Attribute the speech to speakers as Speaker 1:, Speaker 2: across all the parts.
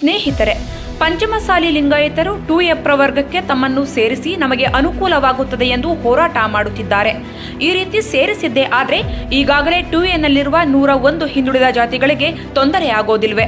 Speaker 1: ಸ್ನೇಹಿತರೆ, ಪಂಚಮಸಾಲಿ ಲಿಂಗಾಯತರು to A ಪ್ರವರ್ಗಕ್ಕೆ ತಮ್ಮನ್ನು ಸೇರಿಸಿ ನಮಗೆ ಅನುಕೂಲವಾಗುತ್ತದೆ ಎಂದು ಹೋರಾಟ ಮಾಡುತ್ತಿದ್ದಾರೆ. ಈ ರೀತಿ ಸೇರಿಸಿದ್ದೇ ಆದರೆ ಈಗಾಗಲೇ ಟು ಎನಲ್ಲಿರುವ ನೂರ ಒಂದು ಹಿಂದುಳಿದ ಜಾತಿಗಳಿಗೆ ತೊಂದರೆಯಾಗೋದಿಲ್ವೆ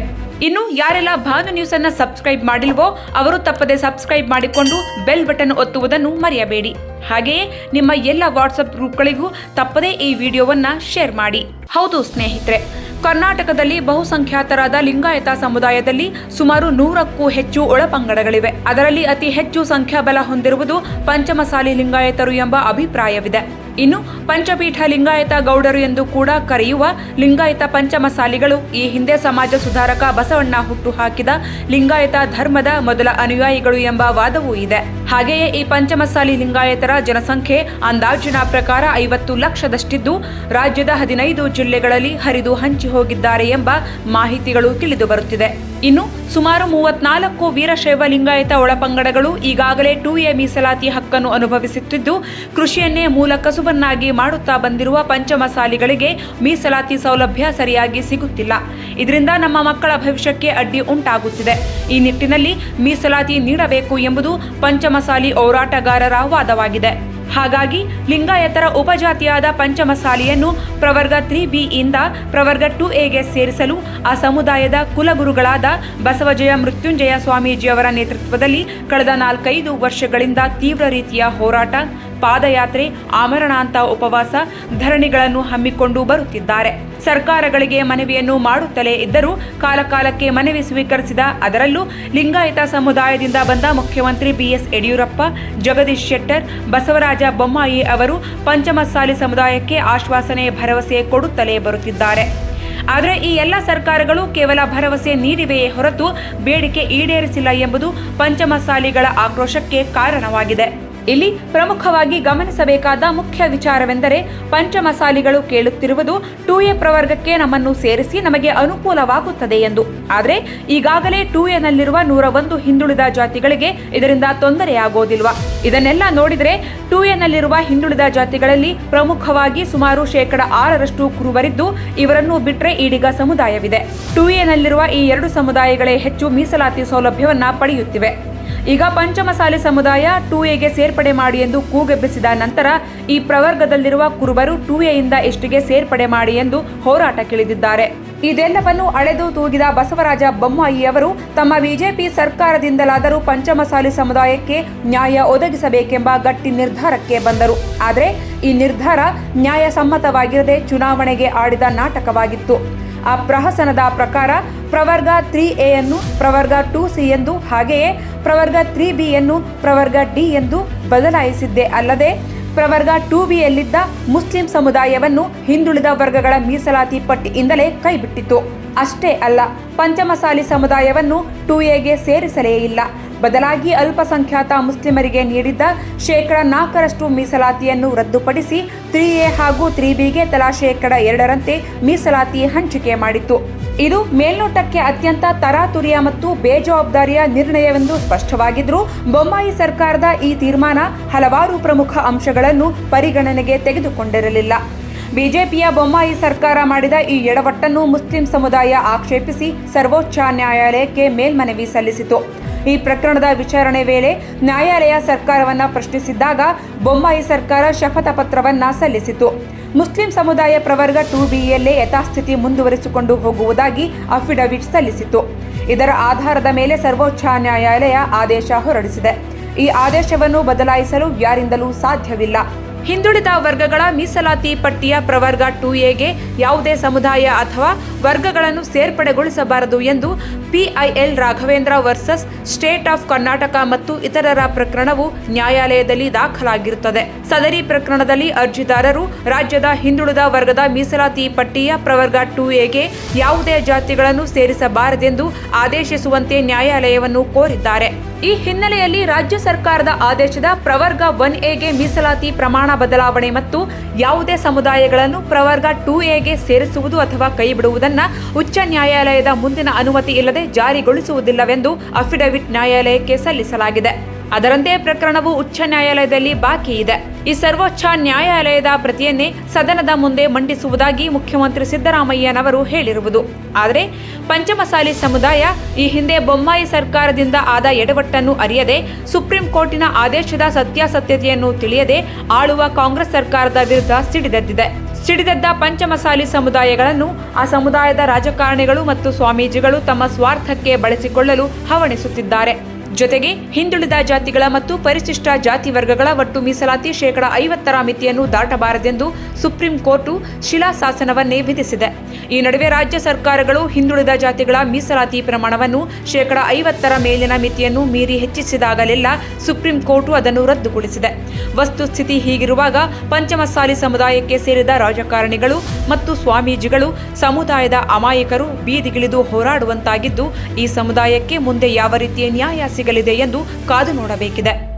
Speaker 1: ಇನ್ನು ಯಾರೆಲ್ಲ ಭಾನು ನ್ಯೂಸ್ ಅನ್ನ ಸಬ್ಸ್ಕ್ರೈಬ್ ಮಾಡಿಲ್ವೋ, ಅವರು ತಪ್ಪದೆ ಸಬ್ಸ್ಕ್ರೈಬ್ ಮಾಡಿಕೊಂಡು ಬೆಲ್ ಬಟನ್ ಒತ್ತುವುದನ್ನು ಮರೆಯಬೇಡಿ. ಹಾಗೆಯೇ ನಿಮ್ಮ ಎಲ್ಲ ವಾಟ್ಸಪ್ ಗ್ರೂಪ್ಗಳಿಗೂ ತಪ್ಪದೇ ಈ ವಿಡಿಯೋವನ್ನ ಶೇರ್ ಮಾಡಿ. ಹೌದು ಸ್ನೇಹಿತರೆ ಕರ್ನಾಟಕದಲ್ಲಿ ಬಹುಸಂಖ್ಯಾತರಾದ ಲಿಂಗಾಯತ ಸಮುದಾಯದಲ್ಲಿ ಸುಮಾರು ನೂರಕ್ಕೂ ಹೆಚ್ಚು ಒಳಪಂಗಡಗಳಿವೆ. ಅದರಲ್ಲಿ ಅತಿ ಹೆಚ್ಚು ಸಂಖ್ಯಾಬಲ ಹೊಂದಿರುವುದು ಪಂಚಮಸಾಲಿ ಲಿಂಗಾಯತರು ಎಂಬ ಅಭಿಪ್ರಾಯವಿದೆ. ಇನ್ನು ಪಂಚಪೀಠ ಲಿಂಗಾಯತ ಗೌಡರು ಎಂದು ಕೂಡ ಕರೆಯುವ ಲಿಂಗಾಯತ ಪಂಚಮಸಾಲಿಗಳು ಈ ಹಿಂದೆ ಸಮಾಜ ಸುಧಾರಕ ಬಸವಣ್ಣ ಹುಟ್ಟು ಹಾಕಿದ ಲಿಂಗಾಯತ ಧರ್ಮದ ಮೊದಲ ಅನುಯಾಯಿಗಳು ಎಂಬ ವಾದವೂ ಇದೆ. ಹಾಗೆಯೇ ಈ ಪಂಚಮಸಾಲಿ ಲಿಂಗಾಯತರ ಜನಸಂಖ್ಯೆ ಅಂದಾಜಿನ ಪ್ರಕಾರ ಐವತ್ತು ಲಕ್ಷದಷ್ಟಿದ್ದು, ರಾಜ್ಯದ ಹದಿನೈದು ಜಿಲ್ಲೆಗಳಲ್ಲಿ ಹರಿದು ಹಂಚಿ ಹೋಗಿದ್ದಾರೆ ಎಂಬ ಮಾಹಿತಿಗಳು ತಿಳಿದು ಬರುತ್ತಿದೆ. ಇನ್ನು ಸುಮಾರು ಮೂವತ್ನಾಲ್ಕು ವೀರಶೈವ ಲಿಂಗಾಯತ ಒಳಪಂಗಡಗಳು ಈಗಾಗಲೇ ಟೂ ಎ ಮೀಸಲಾತಿ ಹಕ್ಕನ್ನು ಅನುಭವಿಸುತ್ತಿದ್ದು, ಕೃಷಿಯನ್ನೇ ಮೂಲ ಕಸುಬನ್ನಾಗಿ ಮಾಡುತ್ತಾ ಬಂದಿರುವ ಪಂಚಮಸಾಲಿಗಳಿಗೆ ಮೀಸಲಾತಿ ಸೌಲಭ್ಯ ಸರಿಯಾಗಿ ಸಿಗುತ್ತಿಲ್ಲ. ಇದರಿಂದ ನಮ್ಮ ಮಕ್ಕಳ ಭವಿಷ್ಯಕ್ಕೆ ಅಡ್ಡಿ ಉಂಟಾಗುತ್ತಿದೆ. ಈ ನಿಟ್ಟಿನಲ್ಲಿ ಮೀಸಲಾತಿ ನೀಡಬೇಕು ಎಂಬುದು ಪಂಚಮಸಾಲಿ ಹೋರಾಟಗಾರರ ವಾದವಾಗಿದೆ. ಹಾಗಾಗಿ ಲಿಂಗಾಯತರ ಉಪಜಾತಿಯಾದ ಪಂಚಮಸಾಲಿಯನ್ನು ಪ್ರವರ್ಗ ತ್ರೀ ಇಂದ ಪ್ರವರ್ಗ ಟು ಎಗೆ ಸೇರಿಸಲು ಆ ಸಮುದಾಯದ ಕುಲಗುರುಗಳಾದ ಬಸವಜಯ ಮೃತ್ಯುಂಜಯ ಸ್ವಾಮೀಜಿಯವರ ನೇತೃತ್ವದಲ್ಲಿ ಕಳೆದ ನಾಲ್ಕೈದು ವರ್ಷಗಳಿಂದ ತೀವ್ರ ರೀತಿಯ ಹೋರಾಟ ಪಾದಯಾತ್ರೆ, ಆಮರಣಾಂತ ಉಪವಾಸ, ಧರಣಿಗಳನ್ನು ಹಮ್ಮಿಕೊಂಡು ಬರುತ್ತಿದ್ದಾರೆ. ಸರ್ಕಾರಗಳಿಗೆ ಮನವಿಯನ್ನು ಮಾಡುತ್ತಲೇ ಇದ್ದರೂ ಕಾಲಕಾಲಕ್ಕೆ ಮನವಿ ಸ್ವೀಕರಿಸಿದ ಅದರಲ್ಲೂ ಲಿಂಗಾಯತ ಸಮುದಾಯದಿಂದ ಬಂದ ಮುಖ್ಯಮಂತ್ರಿ ಬಿಎಸ್ ಯಡಿಯೂರಪ್ಪ, ಜಗದೀಶ್ ಶೆಟ್ಟರ್, ಬಸವರಾಜ ಬೊಮ್ಮಾಯಿ ಅವರು ಪಂಚಮಸಾಲಿ ಸಮುದಾಯಕ್ಕೆ ಆಶ್ವಾಸನೆ ಭರವಸೆ ಕೊಡುತ್ತಲೇ ಬರುತ್ತಿದ್ದಾರೆ. ಆದರೆ ಈ ಎಲ್ಲ ಸರ್ಕಾರಗಳು ಕೇವಲ ಭರವಸೆ ನೀಡಿವೆಯೇ ಹೊರತು ಬೇಡಿಕೆ ಈಡೇರಿಸಿಲ್ಲ ಎಂಬುದು ಪಂಚಮಸಾಲಿಗಳ ಆಕ್ರೋಶಕ್ಕೆ ಕಾರಣವಾಗಿದೆ. ಇಲ್ಲಿ ಪ್ರಮುಖವಾಗಿ ಗಮನಿಸಬೇಕಾದ ಮುಖ್ಯ ವಿಚಾರವೆಂದರೆ ಪಂಚಮಸಾಲಿಗಳು ಕೇಳುತ್ತಿರುವುದು ಟೂ ಎ ಪ್ರವರ್ಗಕ್ಕೆ ನಮ್ಮನ್ನು ಸೇರಿಸಿ ನಮಗೆ ಅನುಕೂಲವಾಗುತ್ತದೆ ಎಂದು. ಆದರೆ ಈಗಾಗಲೇ ಟೂ ಎನಲ್ಲಿರುವ ನೂರ ಒಂದು ಹಿಂದುಳಿದ ಜಾತಿಗಳಿಗೆ ಇದರಿಂದ ತೊಂದರೆಯಾಗೋದಿಲ್ವಾ? ಇದನ್ನೆಲ್ಲ ನೋಡಿದರೆ ಟೂ ಎನಲ್ಲಿರುವ ಹಿಂದುಳಿದ ಜಾತಿಗಳಲ್ಲಿ ಪ್ರಮುಖವಾಗಿ ಸುಮಾರು ಶೇಕಡ ಆರರಷ್ಟು ಕುರುಬರಿದ್ದು ಇವರನ್ನು ಬಿಟ್ಟರೆ ಈಡಿಗ ಸಮುದಾಯವಿದೆ. ಟೂ ಎನಲ್ಲಿರುವ ಈ ಎರಡು ಸಮುದಾಯಗಳೇ ಹೆಚ್ಚು ಮೀಸಲಾತಿ ಸೌಲಭ್ಯವನ್ನು ಪಡೆಯುತ್ತಿವೆ. ಈಗ ಪಂಚಮಸಾಲೆ ಸಮುದಾಯ ಟೂ ಎಗೆ ಸೇರ್ಪಡೆ ಮಾಡಿ ಎಂದು ಕೂಗೆಬ್ಬಿಸಿದ ನಂತರ ಈ ಪ್ರವರ್ಗದಲ್ಲಿರುವ ಕುರುಬರು ಟೂ ಎಯಿಂದ ಎಷ್ಟಿಗೆ ಸೇರ್ಪಡೆ ಮಾಡಿ ಎಂದು ಹೋರಾಟಕ್ಕಿಳಿದಿದ್ದಾರೆ ಇದೆಲ್ಲವನ್ನು ಅಳೆದು ತೂಗಿದ ಬಸವರಾಜ ಬೊಮ್ಮಾಯಿ ಅವರು ತಮ್ಮ ಬಿಜೆಪಿ ಸರ್ಕಾರದಿಂದಲಾದರೂ ಪಂಚಮಸಾಲಿ ಸಮುದಾಯಕ್ಕೆ ನ್ಯಾಯ ಒದಗಿಸಬೇಕೆಂಬ ಗಟ್ಟಿ ನಿರ್ಧಾರಕ್ಕೆ ಬಂದರು. ಆದರೆ ಈ ನಿರ್ಧಾರ ನ್ಯಾಯಸಮ್ಮತವಾಗಿರದೆ ಚುನಾವಣೆಗೆ ಆಡಿದ ನಾಟಕವಾಗಿತ್ತು. ಆ ಪ್ರಹಸನದ ಪ್ರಕಾರ ಪ್ರವರ್ಗ ತ್ರೀ ಎಯನ್ನು ಪ್ರವರ್ಗ ಟು ಸಿ ಎಂದು ಹಾಗೆಯೇ ಪ್ರವರ್ಗ ತ್ರೀ ಬಿ ಯನ್ನು ಪ್ರವರ್ಗ ಡಿ ಎಂದು ಬದಲಾಯಿಸಿದ್ದೆ ಅಲ್ಲದೆ ಪ್ರವರ್ಗ ಟು ಬಿಯಲ್ಲಿದ್ದ ಮುಸ್ಲಿಂ ಸಮುದಾಯವನ್ನು ಹಿಂದುಳಿದ ವರ್ಗಗಳ ಮೀಸಲಾತಿ ಪಟ್ಟಿಯಿಂದಲೇ ಕೈಬಿಟ್ಟಿತು ಅಷ್ಟೇ ಅಲ್ಲ, ಪಂಚಮಸಾಲಿ ಸಮುದಾಯವನ್ನು ಟು ಎಗೆ ಸೇರಿಸಲೇ ಇಲ್ಲ. ಬದಲಾಗಿ ಅಲ್ಪಸಂಖ್ಯಾತ ಮುಸ್ಲಿಮರಿಗೆ ನೀಡಿದ್ದ ಶೇಕಡ ನಾಲ್ಕರಷ್ಟು ಮೀಸಲಾತಿಯನ್ನು ರದ್ದುಪಡಿಸಿ ತ್ರೀ ಎ ಹಾಗೂ ತ್ರೀ ಬಿಗೆ ತಲಾ ಶೇಕಡ ಎರಡರಂತೆ ಮೀಸಲಾತಿ ಹಂಚಿಕೆ ಮಾಡಿತ್ತು. ಇದು ಮೇಲ್ನೋಟಕ್ಕೆ ಅತ್ಯಂತ ತರಾತುರಿಯ ಮತ್ತು ಬೇಜವಾಬ್ದಾರಿಯ ನಿರ್ಣಯವೆಂದು ಸ್ಪಷ್ಟವಾಗಿದ್ದರೂ ಬೊಮ್ಮಾಯಿ ಸರ್ಕಾರದ ಈ ತೀರ್ಮಾನ ಹಲವಾರು ಪ್ರಮುಖ ಅಂಶಗಳನ್ನು ಪರಿಗಣನೆಗೆ ತೆಗೆದುಕೊಂಡಿರಲಿಲ್ಲ. ಬಿಜೆಪಿಯ ಬೊಮ್ಮಾಯಿ ಸರ್ಕಾರ ಮಾಡಿದ ಈ ಎಡವಟ್ಟನ್ನು ಮುಸ್ಲಿಂ ಸಮುದಾಯ ಆಕ್ಷೇಪಿಸಿ ಸರ್ವೋಚ್ಚ ನ್ಯಾಯಾಲಯಕ್ಕೆ ಮೇಲ್ಮನವಿ ಸಲ್ಲಿಸಿತು. ಈ ಪ್ರಕರಣದ ವಿಚಾರಣೆ ವೇಳೆ ನ್ಯಾಯಾಲಯ ಸರ್ಕಾರವನ್ನ ಪ್ರಶ್ನಿಸಿದ್ದಾಗ ಬೊಮ್ಮಾಯಿ ಸರ್ಕಾರ ಶಪಥ ಪತ್ರವನ್ನ ಸಲ್ಲಿಸಿತು ಮುಸ್ಲಿಂ ಸಮುದಾಯ ಪ್ರವರ್ಗ ಟು ಬಿಯಲ್ಲೇ ಯಥಾಸ್ಥಿತಿ ಮುಂದುವರಿಸಿಕೊಂಡು ಹೋಗುವುದಾಗಿ ಅಫಿಡವಿಟ್ ಸಲ್ಲಿಸಿತು ಇದರ ಆಧಾರದ ಮೇಲೆ ಸರ್ವೋಚ್ಚ ನ್ಯಾಯಾಲಯ ಆದೇಶ ಹೊರಡಿಸಿದೆ. ಈ ಆದೇಶವನ್ನು ಬದಲಾಯಿಸಲು ಯಾರಿಂದಲೂ ಸಾಧ್ಯವಿಲ್ಲ. ಹಿಂದುಳಿದ ವರ್ಗಗಳ ಮೀಸಲಾತಿ ಪಟ್ಟಿಯ ಪ್ರವರ್ಗ ಟು ಎಗೆ ಯಾವುದೇ ಸಮುದಾಯ ಅಥವಾ ವರ್ಗಗಳನ್ನು ಸೇರ್ಪಡೆಗೊಳಿಸಬಾರದು ಎಂದು PIL Raghavendra versus, state of Karnataka ಮತ್ತು ಇತರರ ಪ್ರಕರಣವು ನ್ಯಾಯಾಲಯದಲ್ಲಿ ದಾಖಲಾಗಿರುತ್ತದೆ. ಸದರಿ ಪ್ರಕರಣದಲ್ಲಿ ಅರ್ಜಿದಾರರು ರಾಜ್ಯದ ಹಿಂದುಳಿದ ವರ್ಗದ ಮೀಸಲಾತಿ ಪಟ್ಟಿಯ ಪ್ರವರ್ಗ ಟು ಎಗೆ ಯಾವುದೇ ಜಾತಿಗಳನ್ನು ಸೇರಿಸಬಾರದೆಂದು ಆದೇಶಿಸುವಂತೆ ನ್ಯಾಯಾಲಯವನ್ನು ಕೋರಿದ್ದಾರೆ. ಈ ಹಿನ್ನೆಲೆಯಲ್ಲಿ ರಾಜ್ಯ ಸರ್ಕಾರದ ಆದೇಶದ ಪ್ರವರ್ಗ ಒನ್ ಎಗೆ ಮೀಸಲಾತಿ ಪ್ರಮಾಣ ಬದಲಾವಣೆ ಮತ್ತು ಯಾವುದೇ ಸಮುದಾಯಗಳನ್ನು ಪ್ರವರ್ಗ ಟೂ ಎಗೆ ಸೇರಿಸುವುದು ಅಥವಾ ಕೈಬಿಡುವುದನ್ನು ಉಚ್ಚ ನ್ಯಾಯಾಲಯದ ಮುಂದಿನ ಅನುಮತಿ ಇಲ್ಲದೆ ಜಾರಿಗೊಳಿಸುವುದಿಲ್ಲವೆಂದು ಅಫಿಡವಿಟ್ ನ್ಯಾಯಾಲಯಕ್ಕೆ ಸಲ್ಲಿಸಲಾಗಿದೆ. ಅದರಂತೆ ಪ್ರಕರಣವು ಉಚ್ಚ ನ್ಯಾಯಾಲಯದಲ್ಲಿ ಬಾಕಿ ಇದೆ. ಈ ಸರ್ವೋಚ್ಚ ನ್ಯಾಯಾಲಯದ ಪ್ರತಿಯನ್ನೇ ಸದನದ ಮುಂದೆ ಮಂಡಿಸುವುದಾಗಿ ಮುಖ್ಯಮಂತ್ರಿ ಸಿದ್ದರಾಮಯ್ಯನವರು ಹೇಳಿರುವುದು. ಆದರೆ ಪಂಚಮಸಾಲಿ ಸಮುದಾಯ ಈ ಹಿಂದೆ ಬೊಮ್ಮಾಯಿ ಸರ್ಕಾರದಿಂದ ಆದ ಎಡವಟ್ಟನ್ನು ಅರಿಯದೆ, ಸುಪ್ರೀಂ ಕೋರ್ಟಿನ ಆದೇಶದ ಸತ್ಯಾಸತ್ಯತೆಯನ್ನು ತಿಳಿಯದೆ ಆಳುವ ಕಾಂಗ್ರೆಸ್ ಸರ್ಕಾರದ ವಿರುದ್ಧ ಸಿಡಿದೆದ್ದಿದೆ. ಸಿಡಿದೆದ್ದ ಪಂಚಮಸಾಲಿ ಸಮುದಾಯಗಳನ್ನು ಆ ಸಮುದಾಯದ ರಾಜಕಾರಣಿಗಳು ಮತ್ತು ಸ್ವಾಮೀಜಿಗಳು ತಮ್ಮ ಸ್ವಾರ್ಥಕ್ಕೆ ಬಳಸಿಕೊಳ್ಳಲು ಹವಣಿಸುತ್ತಿದ್ದಾರೆ. ಜೊತೆಗೆ ಹಿಂದುಳಿದ ಜಾತಿಗಳ ಮತ್ತು ಪರಿಶಿಷ್ಟ ಜಾತಿ ವರ್ಗಗಳ ಒಟ್ಟು ಮೀಸಲಾತಿ ಶೇಕಡ ಐವತ್ತರ ಮಿತಿಯನ್ನು ದಾಟಬಾರದೆಂದು ಸುಪ್ರೀಂ ಕೋರ್ಟ್ ಶಿಲಾಶಾಸನವನ್ನೇ ವಿಧಿಸಿದೆ. ಈ ನಡುವೆ ರಾಜ್ಯ ಸರ್ಕಾರಗಳು ಹಿಂದುಳಿದ ಜಾತಿಗಳ ಮೀಸಲಾತಿ ಪ್ರಮಾಣವನ್ನು ಶೇಕಡ ಐವತ್ತರ ಮೇಲಿನ ಮಿತಿಯನ್ನು ಮೀರಿ ಹೆಚ್ಚಿಸಿದಾಗಲೆಲ್ಲ ಸುಪ್ರೀಂ ಕೋರ್ಟ್ ಅದನ್ನು ರದ್ದುಗೊಳಿಸಿದೆ. ವಸ್ತುಸ್ಥಿತಿ ಹೀಗಿರುವಾಗ ಪಂಚಮಸಾಲಿ ಸಮುದಾಯಕ್ಕೆ ಸೇರಿದ ರಾಜಕಾರಣಿಗಳು ಮತ್ತು ಸ್ವಾಮೀಜಿಗಳು ಸಮುದಾಯದ ಅಮಾಯಕರು ಬೀದಿಗಿಳಿದು ಹೋರಾಡುವಂತಾಗಿದ್ದು, ಈ ಸಮುದಾಯಕ್ಕೆ ಮುಂದೆ ಯಾವ ರೀತಿಯ ನ್ಯಾಯ ಸಿಗಲಿದೆ ಎಂದು ಕಾದು ನೋಡಬೇಕಿದೆ.